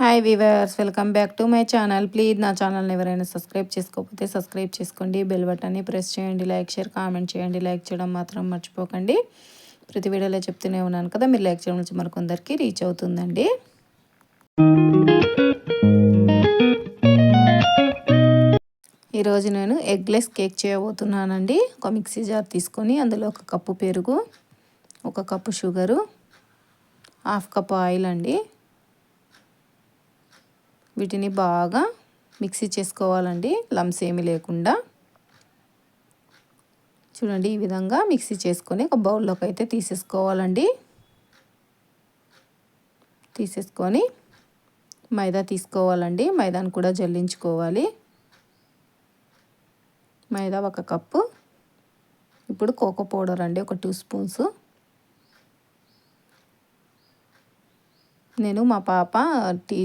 Hi viewers welcome back to my channel please నా ఛానల్ని ఎవరైనా సబ్స్క్రైబ్ చేసుకోకపోతే సబ్స్క్రైబ్ చేసుకోండి. బెల్ బటన్ని ప్రెస్ చేయండి లైక్ షేర్ కామెంట్ చేయండి. లైక్ చేయడం మాత్రం మర్చిపోకండి. ప్రతి వీడియోలో చెప్తూనే ఉన్నాను కదా మీరు లైక్ చేయడం నుంచి మరికొందరికి రీచ్ అవుతుందండి. ఈరోజు నేను ఎగ్లెస్ కేక్ చేయబోతున్నానండి. ఒక మిక్సీ జార్ తీసుకొని అందులో ఒక కప్పు పెరుగు ఒక cup sugar half cup oil అండి. వీటిని బాగా మిక్సీ చేసుకోవాలండి. లమ్స్ ఏమి లేకుండా. చూడండి ఈ విధంగా మిక్సీ చేసుకొని ఒక బౌల్లోకి అయితే తీసేసుకోవాలండి. తీసేసుకొని మైదా తీసుకోవాలండి. మైదాను కూడా జల్లించుకోవాలి. మైదా ఒక కప్పు. ఇప్పుడు కోకో పౌడర్ అండి ఒక టూ స్పూన్స్. నేను మా పాప టీ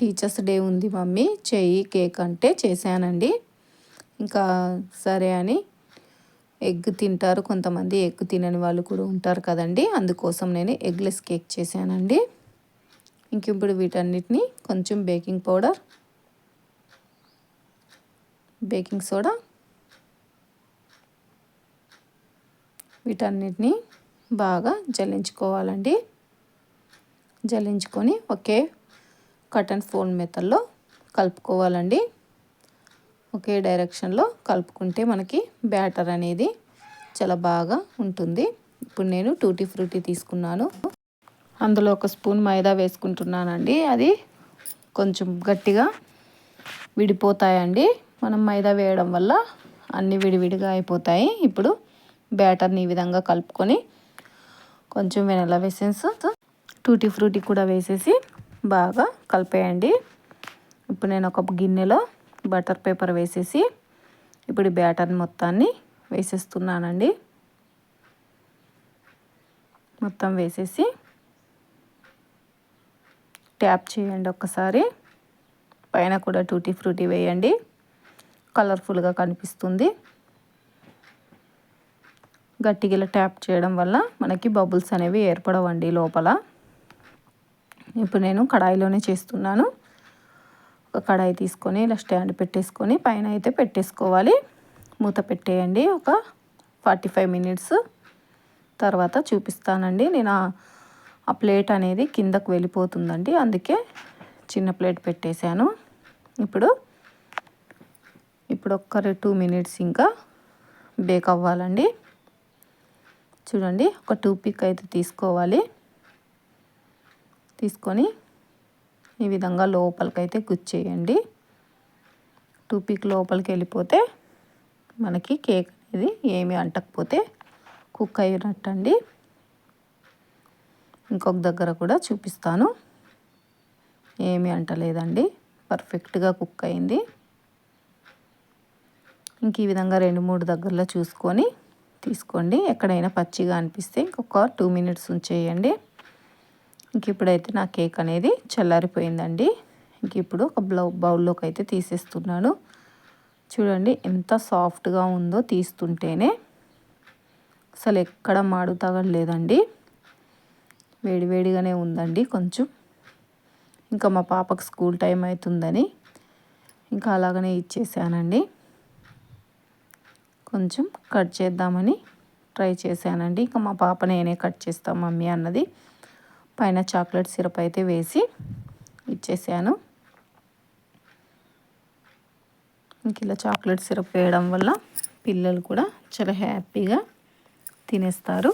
టీచర్స్ డే ఉంది మమ్మీ. చెయ్యి కేక్ అంటే చేశానండి. ఇంకా సరే అని ఎగ్ తింటారు. కొంతమంది ఎగ్ తినని వాళ్ళు కూడా ఉంటారు కదండి. అందుకోసం నేను ఎగ్లెస్ కేక్ చేశానండి. ఇంక ఇప్పుడు వీటన్నిటిని కొంచెం బేకింగ్ పౌడర్ బేకింగ్ సోడా వీటన్నిటిని బాగా జల్లించుకోవాలండి. జల్లించుకొని ఒకే కట్ అండ్ ఫోల్డ్ మెథడ్లో కలుపుకోవాలండి. ఒకే డైరెక్షన్లో కలుపుకుంటే మనకి బ్యాటర్ అనేది చాలా బాగా ఉంటుంది. ఇప్పుడు నేను టూటీ ఫ్రూటీ తీసుకున్నాను. అందులో ఒక స్పూన్ మైదా వేసుకుంటున్నానండి. అది కొంచెం గట్టిగా విడిపోతాయండి. మనం మైదా వేయడం వల్ల అన్నీ విడివిడిగా అయిపోతాయి. ఇప్పుడు బ్యాటర్ని ఈ విధంగా కలుపుకొని కొంచెం వెనలా వేసేసి టూటీ ఫ్రూటీ కూడా వేసేసి బాగా కలిపేయండి. ఇప్పుడు నేను ఒక గిన్నెలో బటర్ పేపర్ వేసేసి ఇప్పుడు బ్యాటర్ మొత్తాన్ని వేసేస్తున్నానండి. మొత్తం వేసేసి ట్యాప్ చేయండి ఒక్కసారి. పైన కూడా టూటీ ఫ్రూటీ వేయండి. కలర్ఫుల్గా కనిపిస్తుంది. గట్టిగా ట్యాప్ చేయడం వల్ల మనకి బబుల్స్ అనేవి ఏర్పడవండి లోపల. ఇప్పుడు నేను కడాయిలోనే చేస్తున్నాను. ఒక కడాయి తీసుకొని ఇలా స్టాండ్ పెట్టేసుకొని పైన అయితే పెట్టేసుకోవాలి. మూత పెట్టేయండి. ఒక ఫార్టీ ఫైవ్ మినిట్స్ తర్వాత చూపిస్తానండి. నేను ఆ ప్లేట్ అనేది కిందకు వెళ్ళిపోతుందండి. అందుకే చిన్న ప్లేట్ పెట్టేశాను. ఇప్పుడు ఇప్పుడు ఒక్క టూ మినిట్స్ ఇంకా బేక్ అవ్వాలండి. చూడండి ఒక టూ పిక్ అయితే తీసుకోవాలి. తీసుకొని ఈ విధంగా లోపలికైతే గుచ్చేయండి. టూపీక్ లోపలికి వెళ్ళిపోతే మనకి కేక్ అనేది ఏమి అంటకపోతే కుక్ అయినట్టు అండి ఇంకొక దగ్గర కూడా చూపిస్తాను. ఏమి అంటలేదండి. పర్ఫెక్ట్గా కుక్ అయింది. ఇంక ఈ విధంగా రెండు మూడు దగ్గరలో చూసుకొని తీసుకోండి. ఎక్కడైనా పచ్చిగా అనిపిస్తే ఇంకొక టూ మినిట్స్ ఉంచేయండి. ఇంక ఇప్పుడైతే నా కేక్ అనేది చల్లారిపోయిందండి. ఇంక ఇప్పుడు ఒక బ్లౌ బౌల్లోకి అయితే తీసేస్తున్నాను. చూడండి ఎంత సాఫ్ట్గా ఉందో తీస్తుంటేనే. అసలు ఎక్కడ మాడు తగలేదండి వేడివేడిగానే ఉందండి కొంచెం. ఇంకా మా పాపకు స్కూల్ టైం అవుతుందని ఇంకా అలాగనే ఇచ్చేసానండి. కొంచెం కట్ చేద్దామని ట్రై చేశానండి. ఇంకా మా పాప నేనే కట్ చేస్తాం మమ్మీ అన్నది. పైన చాక్లెట్ సిరప్ అయితే వేసి ఇచ్చేసాను. ఇంక ఇలా చాక్లెట్ సిరప్ వేయడం వల్ల పిల్లలు కూడా చాలా హ్యాపీగా తినేస్తారు.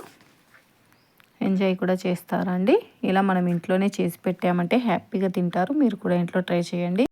ఎంజాయ్ కూడా చేస్తారండి. ఇలా మనం ఇంట్లోనే చేసి పెట్టామంటే హ్యాపీగా తింటారు. మీరు కూడా ఇంట్లో ట్రై చేయండి.